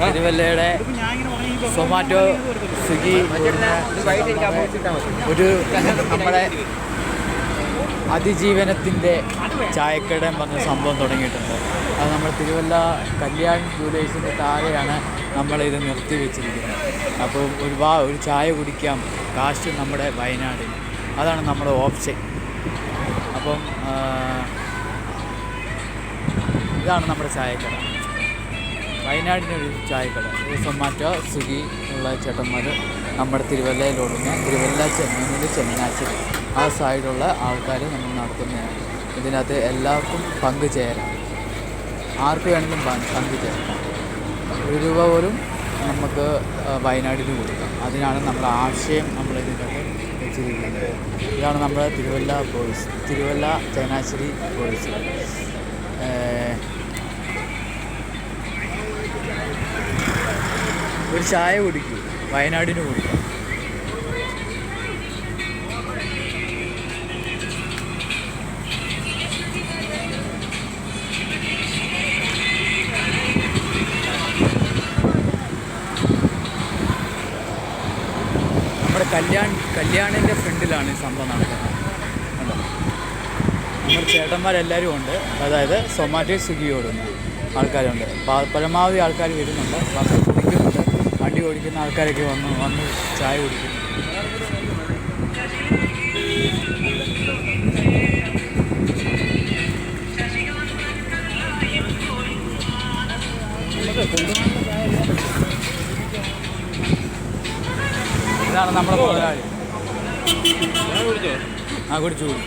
തിരുവല്ലയുടെ സൊമാറ്റോ സ്വിഗ്ഗി ഒരു നമ്മുടെ അതിജീവനത്തിന്റെ ചായക്കട പറഞ്ഞ സംഭവം തുടങ്ങിയിട്ടുണ്ട്. അത് നമ്മൾ തിരുവല്ല കല്യാൺ ജൂലേഴ്സിന്റെ താഴെയാണ് നമ്മളിത് നിർത്തി വെച്ചിരിക്കുന്നത്. അപ്പോൾ ഒരുപാട് ഒരു ചായ കുടിക്കാം. കാശ് നമ്മുടെ വയനാടിന്. അതാണ് നമ്മുടെ ഓപ്ഷൻ. അപ്പം ഇതാണ് നമ്മുടെ ചായക്കട. വയനാടിനൊരു ചായക്കട. സൊമാറ്റോ സ്വിഗ്ഗി ഉള്ള ചേട്ടന്മാർ നമ്മുടെ തിരുവല്ലയിലോടുന്ന തിരുവല്ല ചെന്നൈയിൽ ചെങ്ങനാശ്ശേരി ആ സൈഡുള്ള ആൾക്കാർ നമ്മൾ നടത്തുന്നതാണ്. ഇതിനകത്ത് എല്ലാവർക്കും പങ്കുചേരാം ആർക്ക് വേണമെങ്കിലും പങ്ക് പങ്കുചേരാം ഒരു രൂപ പോലും നമുക്ക് വയനാടിന് കൊടുക്കാം. അതിനാണ് നമ്മുടെ ആശയം നമ്മൾ ഇതിനകത്ത് വെച്ചിരിക്കുന്നത്. ഇതാണ് നമ്മുടെ തിരുവല്ല ബോയ്സ് തിരുവല്ല ചങ്ങനാശ്ശേരി ബോയ്സ്. ഒരു ചായ കുടിക്കൂ വയനാടിന് കുടിക്കാം. നമ്മുടെ കല്യാൺ കല്യാണിന്റെ ഫ്രണ്ടിലാണ് ഈ സംഭവം നടക്കുന്നത്. നമ്മുടെ ചേട്ടന്മാരെല്ലാവരും ഉണ്ട്. അതായത് സൊമാറ്റോ സ്വിഗ്ഗി ഓടുന്ന ആൾക്കാരുണ്ട് പരമാവധി ആൾക്കാർ വരുന്നുണ്ട്. കുടിക്കുന്നുണ്ട് വണ്ടി ഓടിക്കുന്ന ആൾക്കാരൊക്കെ വന്നു വന്ന് ചായ കുടിക്കുന്നു. ഇതാണ് നമ്മുടെ പോരാളി ആ കുടിച്ചു കുടിച്ചു.